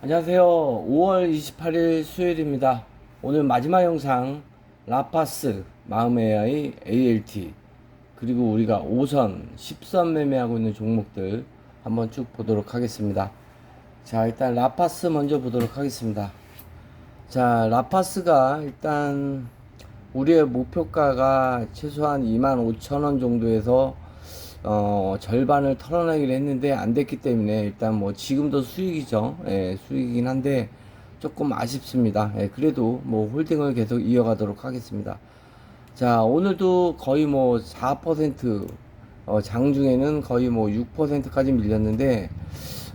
안녕하세요. 5월 28일 수요일입니다. 오늘 마지막 영상 라파스 마음의 AI ALT 그리고 우리가 5선, 10선 매매하고 있는 종목들 한번 쭉 보도록 하겠습니다. 자, 일단 라파스 먼저 보도록 하겠습니다. 자, 라파스가 일단 우리의 목표가가 최소한 25,000원 정도에서 어, 절반을 털어내기로 했는데 안 됐기 때문에 일단 뭐 지금도 수익이죠. 예, 수익이긴 한데 조금 아쉽습니다. 예, 그래도 뭐 홀딩을 계속 이어가도록 하겠습니다. 자, 오늘도 거의 뭐 4%, 어, 장중에는 거의 뭐 6%까지 밀렸는데,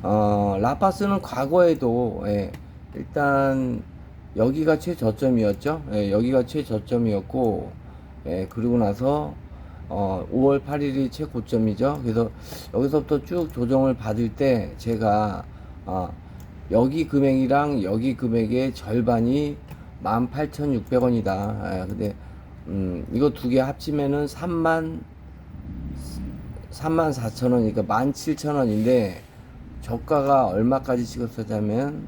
어, 라파스는 과거에도, 예, 일단 여기가 최저점이었죠. 예, 여기가 최저점이었고, 예, 그리고 나서 어, 5월 8일이 최고점이죠. 그래서 여기서부터 쭉 조정을 받을 때 제가 어, 여기 금액이랑 여기 금액의 절반이 18,600원이다. 예, 근데 음, 이거 두 개 합치면은 3만 3만 4천 원이니까 17,000원인데 저가가 얼마까지 찍었었냐면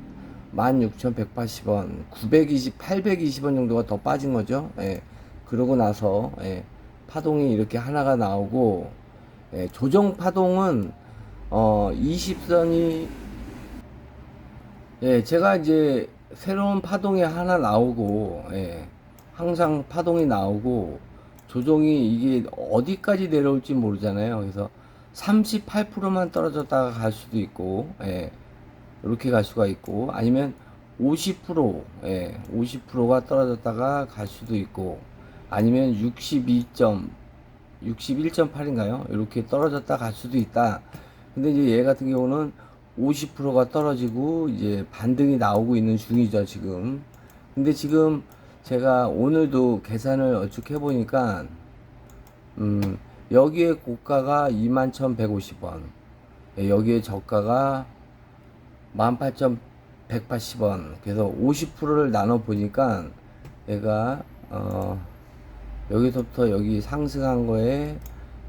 16,180원, 920, 820원 정도가 더 빠진 거죠. 예. 그러고 나서 예. 파동이 이렇게 하나가 나오고 예, 조정 파동은 어 20선이 예, 제가 이제 새로운 파동이 하나 나오고 예, 항상 파동이 나오고 조정이 이게 어디까지 내려올지 모르잖아요. 그래서 38%만 떨어졌다가 갈 수도 있고 예, 이렇게 갈 수가 있고 아니면 50% 예, 50%가 떨어졌다가 갈 수도 있고 아니면 62점 61.8인가요? 이렇게 떨어졌다 갈 수도 있다. 근데 이제 얘 같은 경우는 50%가 떨어지고 이제 반등이 나오고 있는 중이죠, 지금. 근데 지금 제가 오늘도 계산을 얼추 해 보니까 음, 여기에 고가가 21,150원. 예, 여기에 저가가 18,180원. 그래서 50%를 나눠 보니까 얘가 어 여기서부터 여기 상승한 거에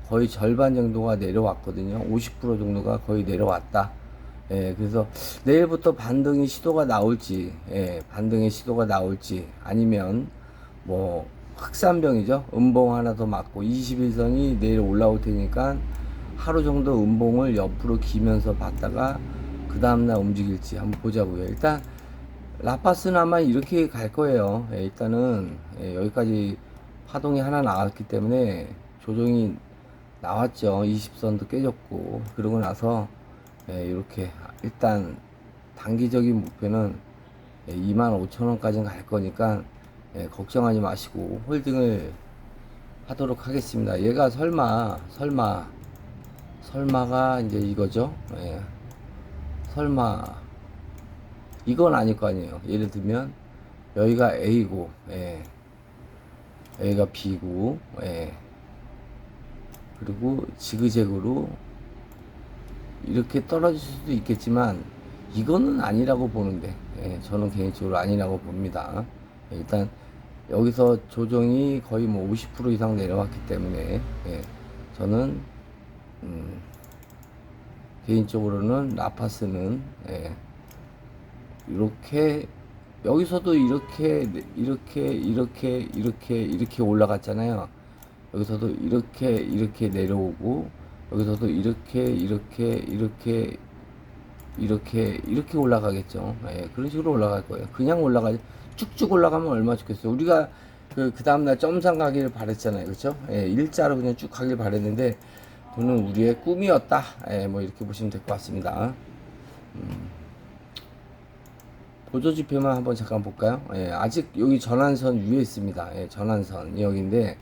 거의 절반 정도가 내려왔거든요. 50% 정도가 거의 내려왔다. 예, 그래서 내일부터 반등의 시도가 나올지, 예, 반등의 시도가 나올지, 아니면 뭐 흑산병이죠. 음봉 하나 더 맞고 21선이 내일 올라올 테니까 하루 정도 음봉을 옆으로 기면서 봤다가 그 다음날 움직일지 한번 보자고요. 일단 라파스는 아마 이렇게 갈 거예요. 예, 일단은 예, 여기까지 파동이 하나 나왔기 때문에 조정이 나왔죠. 20선도 깨졌고 그러고 나서 예, 이렇게 일단 단기적인 목표는 예, 25,000원까지는 갈 거니까 예, 걱정하지 마시고 홀딩을 하도록 하겠습니다. 얘가 설마 설마 설마가 이제 이거죠. 예, 설마 이건 아닐 거 아니에요. 예를 들면 여기가 A고 예, 여기가 B고 예. 그리고 지그재그로 이렇게 떨어질 수도 있겠지만 이거는 아니라고 보는데 예, 저는 개인적으로 아니라고 봅니다. 예, 일단 여기서 조정이 거의 뭐 50% 이상 내려왔기 때문에 예, 저는 음, 개인적으로는 라파스는 예, 이렇게 여기서도 이렇게 이렇게 이렇게 이렇게 이렇게 올라갔잖아요. 여기서도 이렇게 이렇게 내려오고 여기서도 이렇게 이렇게 이렇게 이렇게 이렇게 올라가겠죠. 예, 그런 식으로 올라갈 거예요. 그냥 올라가지 쭉쭉 올라가면 얼마 좋겠어요. 우리가 그, 그 다음날 점상 가기를 바랬잖아요. 그렇죠? 예, 일자로 그냥 쭉 가길 바랬는데 그는 우리의 꿈이었다. 예, 뭐 이렇게 보시면 될 것 같습니다. 음. 보조 지표만 한번 잠깐 볼까요? 예, 아직 여기 전환선 위에 있습니다. 예, 전환선 여기인데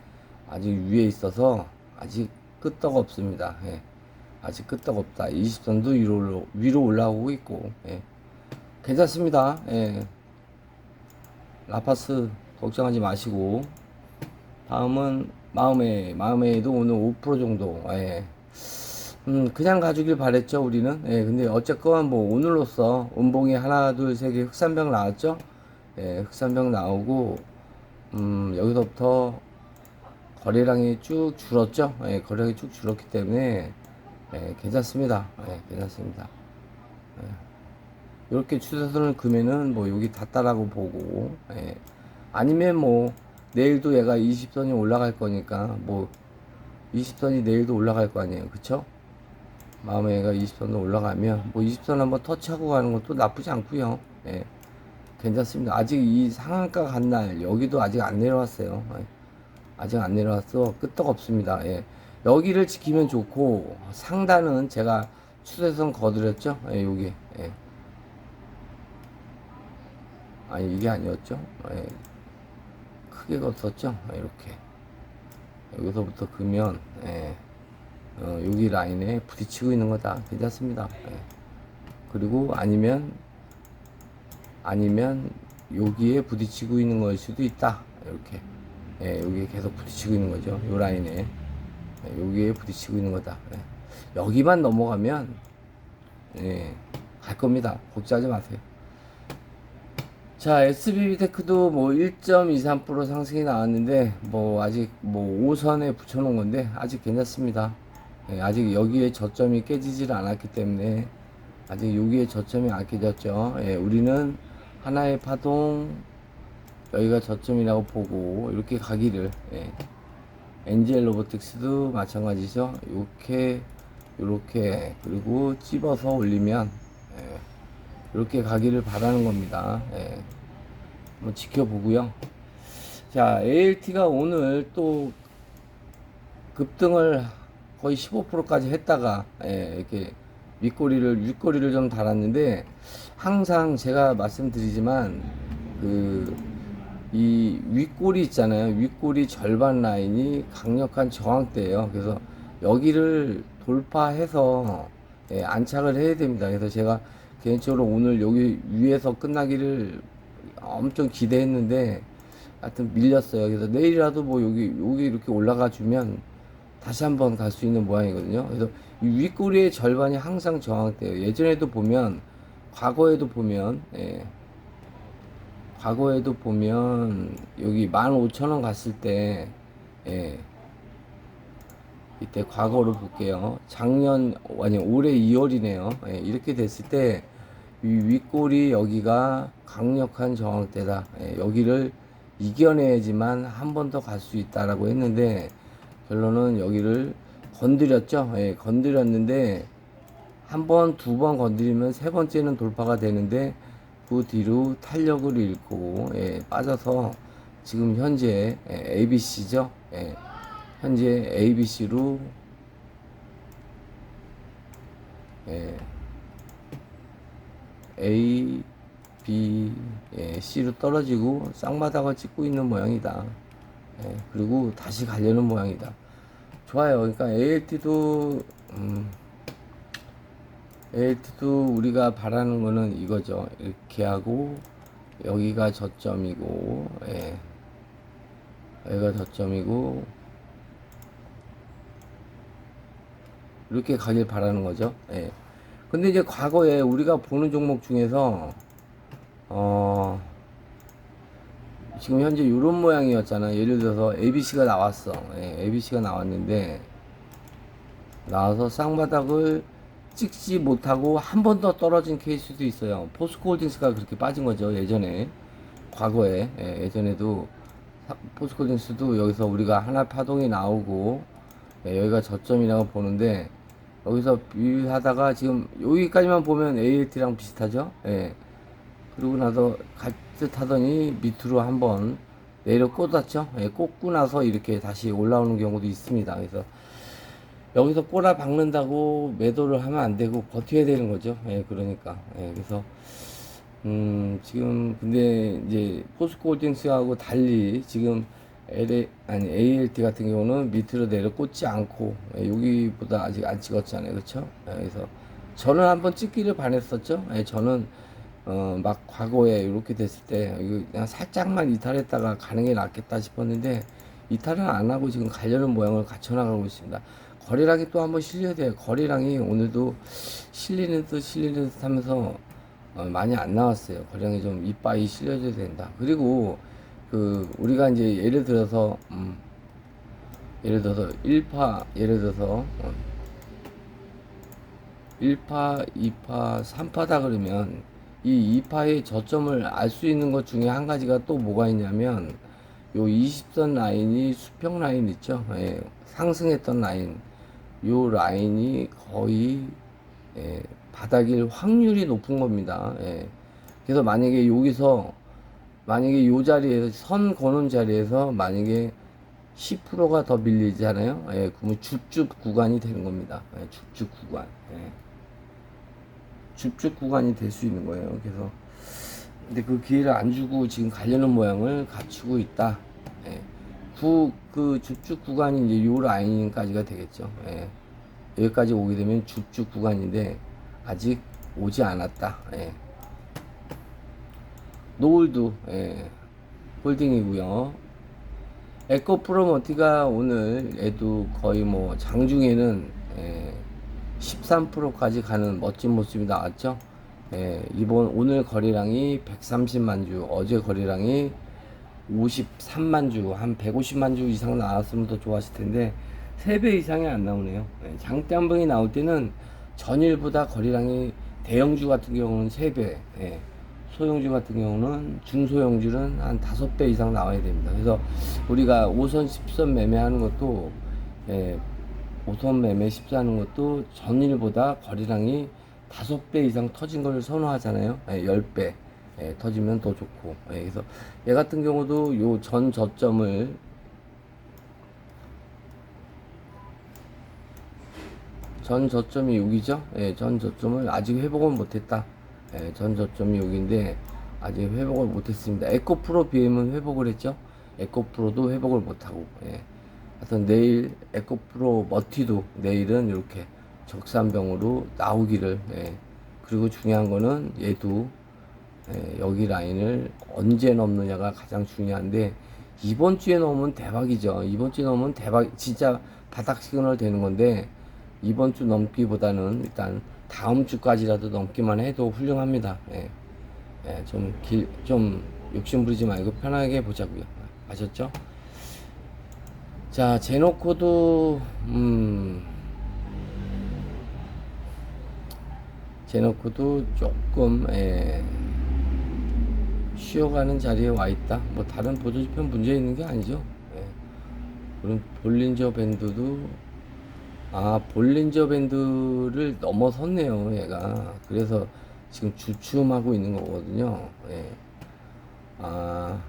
아직 위에 있어서 아직 끄떡 없습니다. 예, 아직 끄떡 없다. 20선도 위로, 위로 올라오고 있고 예, 괜찮습니다. 예, 라파스 걱정하지 마시고 다음은 마음에 마음에도 오늘 5% 정도 예. 음, 그냥 가주길 바랬죠, 우리는. 예, 근데 어쨌건 뭐 오늘로써 음봉이 하나, 둘, 세 개 흑산병 나왔죠? 예, 흑산병 나오고, 음, 여기서부터 거래량이 쭉 줄었죠? 예, 거래량이 쭉 줄었기 때문에, 예, 괜찮습니다. 예, 괜찮습니다. 예. 이렇게 추세선을 그면은 뭐 여기 닿다라고 보고 예. 아니면 뭐 내일도 얘가 20선이 올라갈 거니까 뭐 20선이 내일도 올라갈 거 아니에요 그쵸? 마음에 얘가 20선도 올라가면 뭐 20선 한번 터치하고 가는 것도 나쁘지 않고요 예. 괜찮습니다 아직 이 상한가 간 날 여기도 아직 안 내려왔어요 예. 아직 안 내려왔어 끄떡 없습니다 예. 여기를 지키면 좋고 상단은 제가 추세선 거드렸죠 예, 여기 예. 아니 이게 아니었죠 예. 크게 걷었죠 예, 이렇게 여기서부터 그면 예. 어, 여기 라인에 부딪히고 있는 거다. 괜찮습니다. 예. 그리고 아니면 아니면 여기에 부딪히고 있는 걸 수도 있다. 이렇게. 예, 여기에 계속 부딪히고 있는 거죠. 요 라인에. 예, 여기에 부딪히고 있는 거다. 예. 여기만 넘어가면 예, 갈 겁니다. 걱정하지 마세요. 자, SBT크도 뭐 1.23% 상승이 나왔는데 뭐 아직 뭐 5선에 붙여놓은 건데 아직 괜찮습니다. 예, 아직 여기에 저점이 깨지질 않았기 때문에 아직 여기에 저점이 안 깨졌죠. 예, 우리는 하나의 파동 여기가 저점이라고 보고 이렇게 가기를 예. 엔젤 로보틱스도 마찬가지죠. 이렇게 이렇게 그리고 찝어서 올리면 예. 이렇게 가기를 바라는 겁니다. 예. 한번 지켜보고요. 자, ALT가 오늘 또 급등을 거의 15%까지 했다가 예, 이렇게 윗꼬리를 윗꼬리를 좀 달았는데 항상 제가 말씀드리지만 그 이 윗꼬리 있잖아요. 윗꼬리 절반 라인이 강력한 저항대예요. 그래서 여기를 돌파해서 예, 안착을 해야 됩니다. 그래서 제가 개인적으로 오늘 여기 위에서 끝나기를 엄청 기대했는데 하여튼 밀렸어요. 그래서 내일이라도 뭐 여기 여기 이렇게 올라가 주면 다시 한번 갈 수 있는 모양이거든요. 그래서 이 윗꼬리의 절반이 항상 저항돼요. 예전에도 보면 과거에도 보면 예. 과거에도 보면 여기 15,000원 갔을 때 예. 이때 과거로 볼게요. 작년 아니 올해 2월이네요. 예, 이렇게 됐을 때이 윗골이 여기가 강력한 저항대다. 예, 여기를 이겨내야지만 한 번 더 갈 수 있다라고 했는데 결론은 여기를 건드렸죠. 예, 건드렸는데 한 번, 두 번 건드리면 세 번째는 돌파가 되는데 그 뒤로 탄력을 잃고 예, 빠져서 지금 현재 예, ABC죠. 예, 현재 ABC로 예, A, B, 예, C로 떨어지고 쌍바닥을 찍고 있는 모양이다. 예, 그리고 다시 가려는 모양이다. 좋아요. 그러니까 ALT도 음, ALT도 우리가 바라는 거는 이거죠. 이렇게 하고 여기가 저점이고, 예, 여기가 저점이고 이렇게 가길 바라는 거죠. 예. 근데 이제 과거에 우리가 보는 종목 중에서 어 지금 현재 이런 모양이었잖아. 예를 들어서 ABC가 나왔어. 예, ABC가 나왔는데 나와서 쌍바닥을 찍지 못하고 한 번 더 떨어진 케이스도 있어요. 포스코홀딩스가 그렇게 빠진 거죠. 예전에 과거에 예, 예전에도 포스코홀딩스도 여기서 우리가 하나 파동이 나오고 예, 여기가 저점이라고 보는데 여기서 비하다가 지금 여기까지만 보면 ALT랑 비슷하죠. 예. 그리고 나서 갈 듯 하더니 밑으로 한번 내려 꽂았죠. 예, 꽂고 나서 이렇게 다시 올라오는 경우도 있습니다. 그래서 여기서 꼬라 박는다고 매도를 하면 안 되고 버텨야 되는 거죠. 예, 그러니까. 예, 그래서 음, 지금 근데 이제 포스코홀딩스하고 달리 지금 LA, 아니 ALT 같은 경우는 밑으로 내려 꽂지 않고 예, 여기보다 아직 안 찍었잖아요, 그렇죠? 예, 그래서 저는 한번 찍기를 반했었죠. 예, 저는 어, 막 과거에 이렇게 됐을 때 그냥 살짝만 이탈했다가 가는 게 낫겠다 싶었는데 이탈은 안 하고 지금 가려는 모양을 갖춰 나가고 있습니다. 거래량이 또 한번 실려야 돼요. 거래량이 오늘도 실리는 듯 실리는 듯 하면서 어, 많이 안 나왔어요. 거래량이 좀 이빠이 실려줘야 된다. 그리고 그 우리가 이제 예를 들어서 음, 예를 들어서 1파 예를 들어서 어, 1파, 2파, 3파다 그러면 이 이파의 저점을 알 수 있는 것 중에 한 가지가 또 뭐가 있냐면 요 20선 라인이 수평 라인 있죠. 예, 상승했던 라인. 요 라인이 거의 예, 바닥일 확률이 높은 겁니다. 예. 그래서 만약에 여기서 만약에 요 자리에서 선 거는 자리에서 만약에 10%가 더 밀리잖아요. 예, 그러면 줍줍 구간이 되는 겁니다. 예, 줍줍 구간. 예. 줍줍 구간이 될 수 있는 거예요. 그래서 근데 그 기회를 안 주고 지금 가려는 모양을 갖추고 있다. 예. 구, 그 줍줍 구간이 이제 요 라인까지가 되겠죠. 예. 여기까지 오게 되면 줍줍 구간인데 아직 오지 않았다. 예. 노을도 예. 홀딩이고요. 에코 프로머티가 오늘 얘도 거의 뭐 장중에는 예. 13%까지 가는 멋진 모습이 나왔죠. 예, 이번 오늘 거래량이 130만 주, 어제 거래량이 53만 주, 한 150만 주 이상 나왔으면 더 좋았을 텐데 3배 이상이 안 나오네요. 예, 방이 나올 때는 전일보다 거래량이 대형주 같은 경우는 3배, 예, 소형주 같은 경우는 중소형주는 한 5배 이상 나와야 됩니다. 그래서 우리가 5선, 10선 매매하는 것도 예, 5선 매매 10사하는 것도 전일보다 거래량이 5배 이상 터진 걸 선호하잖아요. 예, 10배 예, 터지면 더 좋고. 예, 그래서 얘 같은 경우도 요 전 저점을 전 저점이 여기죠. 예, 전 저점을 아직 회복을 못했다. 예, 전 저점이 여기인데 아직 회복을 못했습니다. 에코프로 BM은 회복을 했죠. 에코프로도 회복을 못하고. 예. 하여튼 내일 에코프로 머티도 내일은 이렇게 적산병으로 나오기를 예. 그리고 중요한 거는 얘도 예, 여기 라인을 언제 넘느냐가 가장 중요한데 이번 주에 넘으면 대박이죠 이번 주에 넘으면 대박 진짜 바닥 시그널 되는 건데 이번 주 넘기보다는 일단 다음 주까지라도 넘기만 해도 훌륭합니다 예. 예, 좀 길, 좀 욕심 부리지 말고 편하게 보자고요 아셨죠? 자, 제노코도, 음, 제노코도 조금, 에, 쉬어가는 자리에 와 있다. 뭐, 다른 보조지표 문제 있는 게 아니죠. 예. 그럼 볼린저 밴드도, 아, 볼린저 밴드를 넘어섰네요, 얘가. 그래서 지금 주춤하고 있는 거거든요. 예. 아,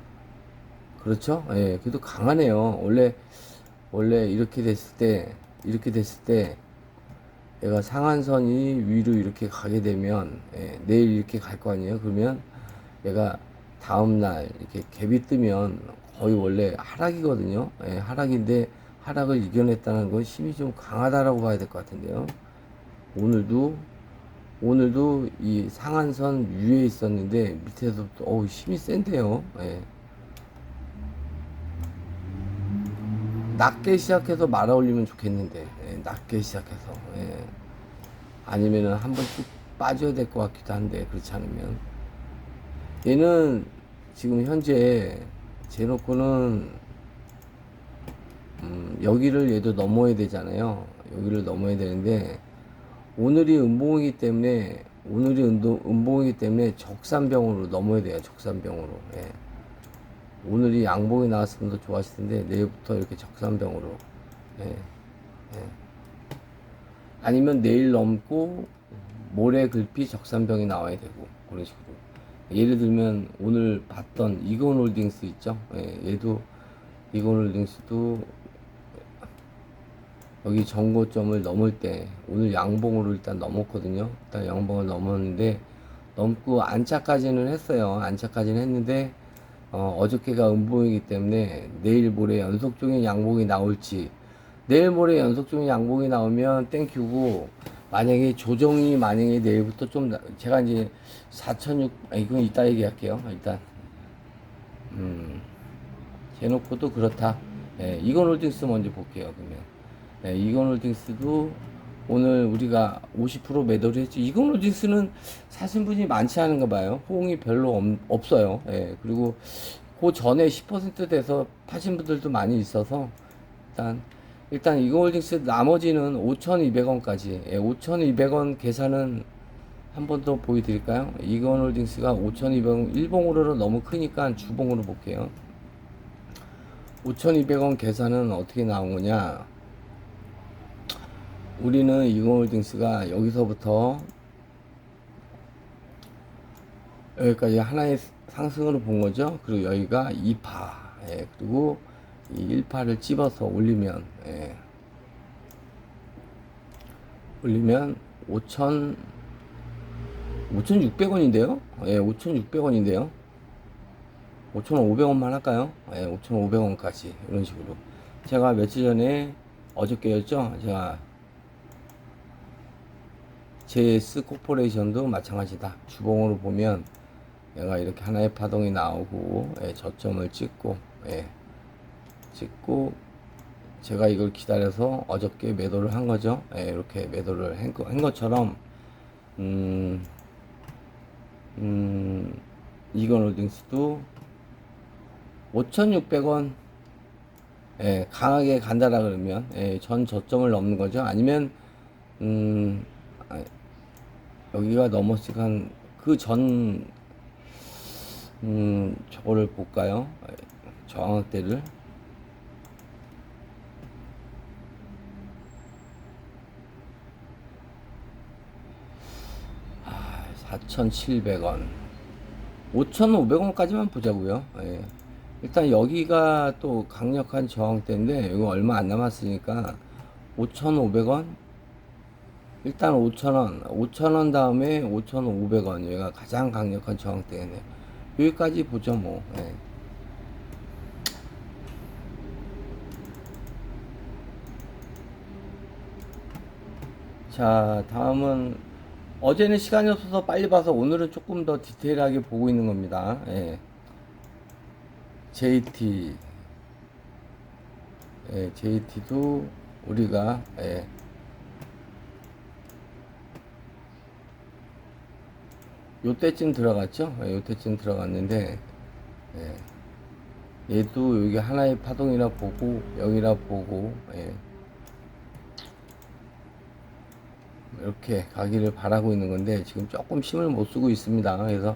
그렇죠? 예, 그래도 강하네요. 원래, 원래 이렇게 됐을 때 이렇게 됐을 때 얘가 상한선이 위로 이렇게 가게 되면 예, 내일 이렇게 갈 거 아니에요? 그러면 얘가 다음날 이렇게 갭이 뜨면 거의 원래 하락이거든요. 예, 하락인데 하락을 이겨냈다는 건 힘이 좀 강하다라고 봐야 될 것 같은데요. 오늘도 오늘도 이 상한선 위에 있었는데 밑에서 또 어우 힘이 센데요. 예. 낮게 시작해서 말아 올리면 좋겠는데 예, 낮게 시작해서 예. 아니면은 한번 쭉 빠져야 될 것 같기도 한데 그렇지 않으면 얘는 지금 현재 제놓고는 음, 여기를 얘도 넘어야 되잖아요 여기를 넘어야 되는데 오늘이 음봉이기 때문에 오늘이 음봉이기 때문에 적산병으로 넘어야 돼요 적산병으로 예. 오늘 이 양봉이 나왔으면 더 좋았을 텐데 내일부터 이렇게 적산병으로. 예, 예. 아니면 내일 넘고 모레 글피 적산병이 나와야 되고 그런 식으로. 예를 들면 오늘 봤던 이건홀딩스 있죠? 예, 얘도 이건홀딩스도 여기 정고점을 넘을 때 오늘 양봉으로 일단 넘었거든요. 일단 양봉을 넘었는데 넘고 안착까지는 했어요. 안착까지는 했는데 어, 어저께가 음봉이기 때문에 내일 모레 연속적인 양봉이 나올지 내일 모레 연속적인 양봉이 나오면 땡큐고 만약에 조정이 만약에 내일부터 좀 나- 제가 이제 4,600 아, 이건 이따 얘기할게요 일단. 음 해놓고도 그렇다. 예, 이건 홀딩스 먼저 볼게요 그러면. 예, 이건 홀딩스도 오늘 우리가 50% 매도를 했죠. 이건홀딩스는 사신 분이 많지 않은가 봐요. 호응이 별로 없, 없어요. 예, 그리고 그 전에 10% 돼서 파신 분들도 많이 있어서 일단 일단 이건홀딩스 나머지는 5,200원까지 예, 5,200원 계산은 한 번 더 보여드릴까요? 이건홀딩스가 5,200원 일봉으로는 너무 크니까 주봉으로 볼게요. 5,200원 계산은 어떻게 나온 거냐? 우리는 이건홀딩스가 여기서부터 여기까지 하나의 상승으로 본 거죠. 그리고 여기가 2파, 예, 그리고 이 1파를 찝어서 올리면, 예, 올리면 5,000, 5,600원인데요? 예, 5,600원인데요? 5,500원만 할까요? 예, 5,500원까지. 이런 식으로. 제가 며칠 전에, 어저께였죠? 제가, JS 코퍼레이션도 마찬가지다. 주봉으로 보면, 얘가 이렇게 하나의 파동이 나오고, 예, 저점을 찍고, 예, 찍고, 제가 이걸 기다려서 어저께 매도를 한 거죠. 예, 이렇게 매도를 한, 거, 한 것처럼, 음, 음, 이건홀딩스도 5,600원 예, 강하게 간다라 그러면 예, 전 저점을 넘는 거죠. 아니면 음, 아, 여기가 넘었으니까 그전 음, 저거를 볼까요? 예, 저항대를 아, 4,700원 5,500원까지만 보자고요. 예. 일단 여기가 또 강력한 저항대인데 이거 얼마 안 남았으니까 5,500원 일단 5,000원 5,000원 다음에 5,500원 여기가 가장 강력한 저항대네 여기까지 보죠 뭐. 예. 자 다음은 어제는 시간이 없어서 빨리 봐서 오늘은 조금 더 디테일하게 보고 있는 겁니다. 예. JT 예, JT도 우리가 예, 요때쯤 들어갔죠? 예, 요때쯤 들어갔는데 예, 얘도 여기 하나의 파동이라 보고 여기라 보고 예, 이렇게 가기를 바라고 있는 건데 지금 조금 힘을 못 쓰고 있습니다. 그래서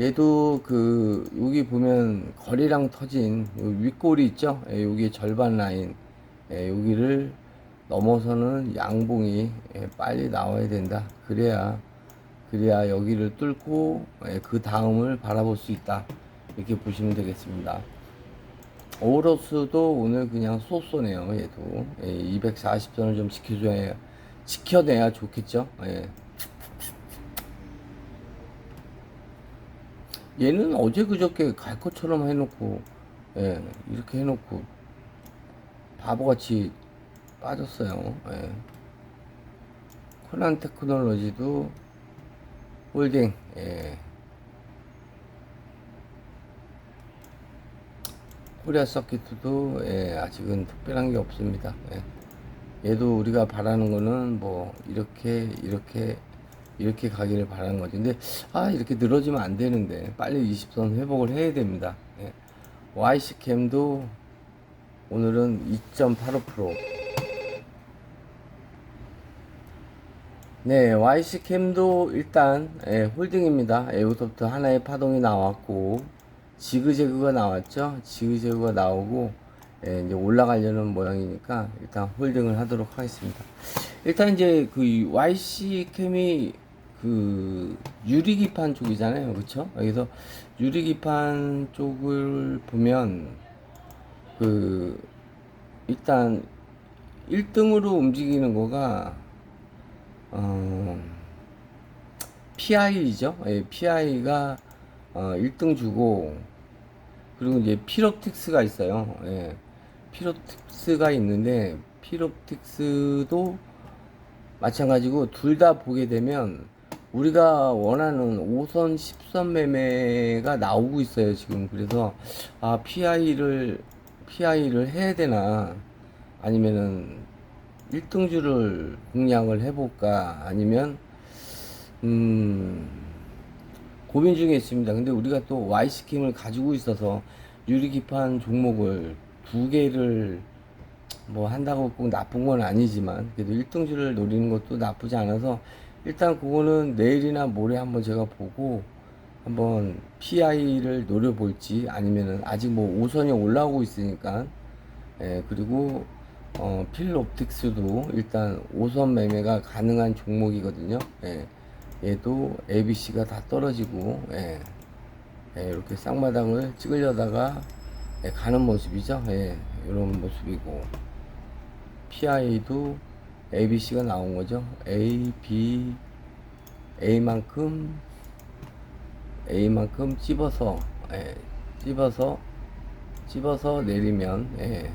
얘도 그 여기 보면 거리랑 터진 요 윗골이 있죠? 예, 여기 절반 라인. 예, 여기를 넘어서는 양봉이 예, 빨리 나와야 된다. 그래야 그래야 여기를 뚫고 예, 그 다음을 바라볼 수 있다 이렇게 보시면 되겠습니다 오로스도 오늘 그냥 쏘쏘네요 얘도 예, 240선을 좀 지켜줘야 지켜내야 좋겠죠 예. 얘는 어제 그저께 갈 것처럼 해놓고 예, 이렇게 해놓고 바보같이 빠졌어요. 예. 코난 테크놀로지도 홀딩 예. 코리아 서킷도 예, 아직은 특별한 게 없습니다. 예. 얘도 우리가 바라는 거는 뭐 이렇게 이렇게 이렇게 가기를 바라는 거지. 근데 아 이렇게 늘어지면 안 되는데 빨리 20선 회복을 해야 됩니다. 예. YC 캠도 오늘은 2.85% 네, YC 캠도 일단 예, 홀딩입니다. 예, 여기서부터 하나의 파동이 나왔고 지그재그가 나왔죠. 지그재그가 나오고 예, 이제 올라가려는 모양이니까 일단 홀딩을 하도록 하겠습니다. 일단 이제 그 YC 캠이 그 유리기판 쪽이잖아요. 그쵸? 여기서 유리기판 쪽을 보면 그 일단 1등으로 움직이는 거가 어 PI죠. 예, PI가 어 1등 주고 그리고 이제 피롭틱스가 있어요. 예. 피롭틱스가 있는데 피롭틱스도 마찬가지고 둘 다 보게 되면 우리가 원하는 5선 10선 매매가 나오고 있어요 지금 그래서 아 PI를 PI를 해야 되나 아니면은 1등주를 공략을 해볼까? 아니면 음 고민 중에 있습니다. 근데 우리가 또 Y스킴을 가지고 있어서 유리기판 종목을 두 개를 뭐 한다고 꼭 나쁜 건 아니지만 그래도 1등주를 노리는 것도 나쁘지 않아서 일단 그거는 내일이나 모레 한번 제가 보고 한번 PI를 노려볼지 아니면은 아직 뭐 5선이 올라오고 있으니까 예, 그리고 어, 필옵틱스도 일단 5선 매매가 가능한 종목이거든요. 예, 얘도 ABC가 다 떨어지고 예, 예, 이렇게 쌍마당을 찍으려다가 예, 가는 모습이죠. 예, 이런 모습이고 PI도 ABC가 나온 거죠. A, B, A만큼 A만큼 찝어서 예, 찝어서 찝어서 내리면 예,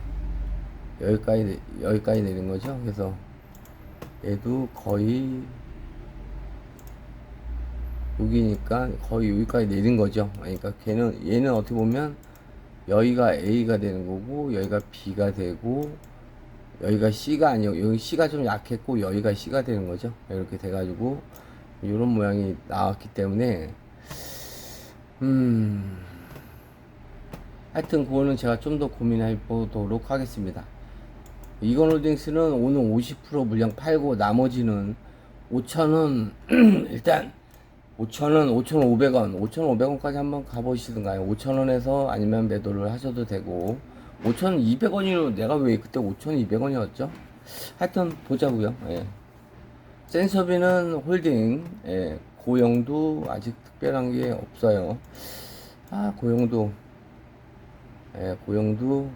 여기까지 내- 여기까지 내린 거죠. 그래서 얘도 거의 여기니까 거의 여기까지 내린 거죠. 그러니까 걔는 얘는 어떻게 보면 여기가 A가 되는 거고 여기가 B가 되고 여기가 C가 아니고 여기 C가 좀 약했고 여기가 C가 되는 거죠. 이렇게 돼가지고 이런 모양이 나왔기 때문에 음 하여튼 그거는 제가 좀 더 고민해 보도록 하겠습니다. 이건홀딩스는 오늘 50% 물량 팔고 나머지는 5천원 일단 5천원, 5,500원, 5,500원까지 한번 가보시든가요. 5천원에서 아니면 매도를 하셔도 되고 5,200원이로 내가 왜 그때 5,200원이었죠? 하여튼 보자고요. 예. 센서비는 홀딩, 예. 고용도 아직 특별한 게 없어요. 아 고용도, 예, 고용도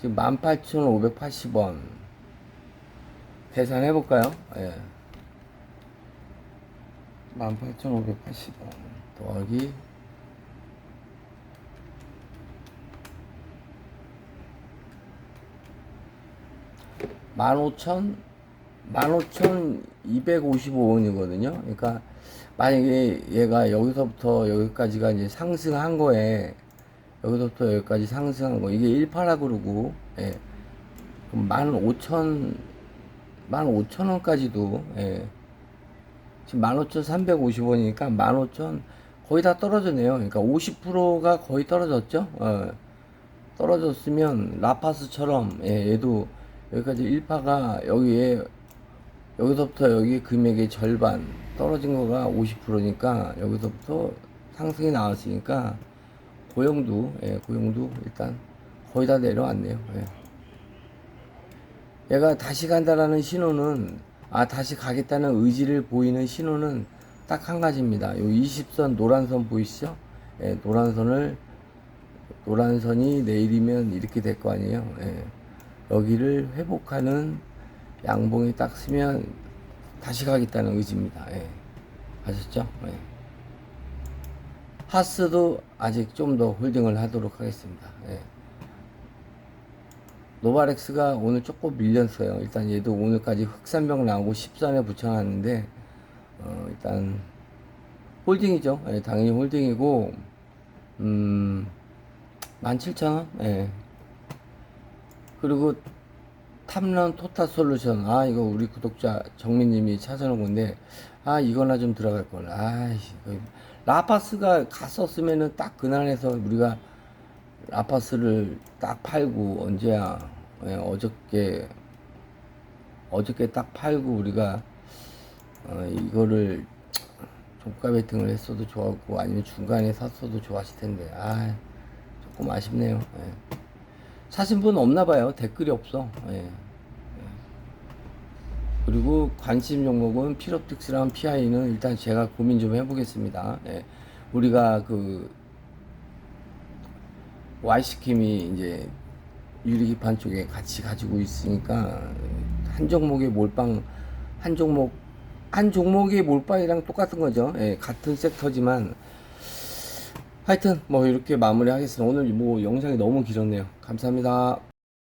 지금 18,580원 계산해 볼까요? 예. 18,580원 더하기 15,000 15,255원이거든요. 그러니까 만약에 얘가 여기서부터 여기까지가 이제 상승한 거에 여기서부터 여기까지 상승한 거 이게 1파라 그러고 예. 그럼 15,000 15,000원까지도 예. 지금 15,350원이니까 15,000 거의 다 떨어졌네요. 그러니까 50%가 거의 떨어졌죠. 어. 떨어졌으면 라파스처럼 예, 얘도 여기까지 1파가 여기에 여기서부터 여기 금액의 절반 떨어진 거가 50%니까 여기서부터 상승이 나왔으니까 고용도 예, 고용도 일단 거의 다 내려왔네요. 예. 얘가 다시 간다라는 신호는 아 다시 가겠다는 의지를 보이는 신호는 딱 한 가지입니다. 요 20선 노란 선 보이시죠? 예, 노란 선을 노란 선이 내일이면 이렇게 될 거 아니에요. 예. 여기를 회복하는 양봉이 딱 쓰면 다시 가겠다는 의지입니다. 예. 아셨죠? 예. 하스도 아직 좀 더 홀딩을 하도록 하겠습니다. 예. 노바렉스가 오늘 조금 밀렸어요. 일단 얘도 오늘까지 흑산병 나오고 10선에 붙여놨는데 어, 일단 홀딩이죠. 예, 당연히 홀딩이고 음 17,000원? 예. 그리고 탐런 토타 솔루션. 아, 이거 우리 구독자 정민님이 찾아놓은 건데, 아, 이거나 좀 들어갈 걸. 아이씨. 그 라파스가 갔었으면은 딱 그날에서 우리가 라파스를 딱 팔고, 언제야, 예, 어저께, 어저께 딱 팔고 우리가, 어, 이거를 종가 베팅을 했어도 좋았고, 아니면 중간에 샀어도 좋았을 텐데, 아, 조금 아쉽네요. 예. 사신 분 없나 봐요. 댓글이 없어. 예. 예. 그리고 관심 종목은 필옵틱스랑 PI는 일단 제가 고민 좀 해보겠습니다. 예. 우리가 그 와이스킴이 이제 유리기판 쪽에 같이 가지고 있으니까 한 종목의 몰빵 한 종목 한 종목의 몰빵이랑 똑같은 거죠. 예, 같은 섹터지만 하여튼 뭐 이렇게 마무리하겠습니다. 오늘 뭐 영상이 너무 길었네요. 감사합니다.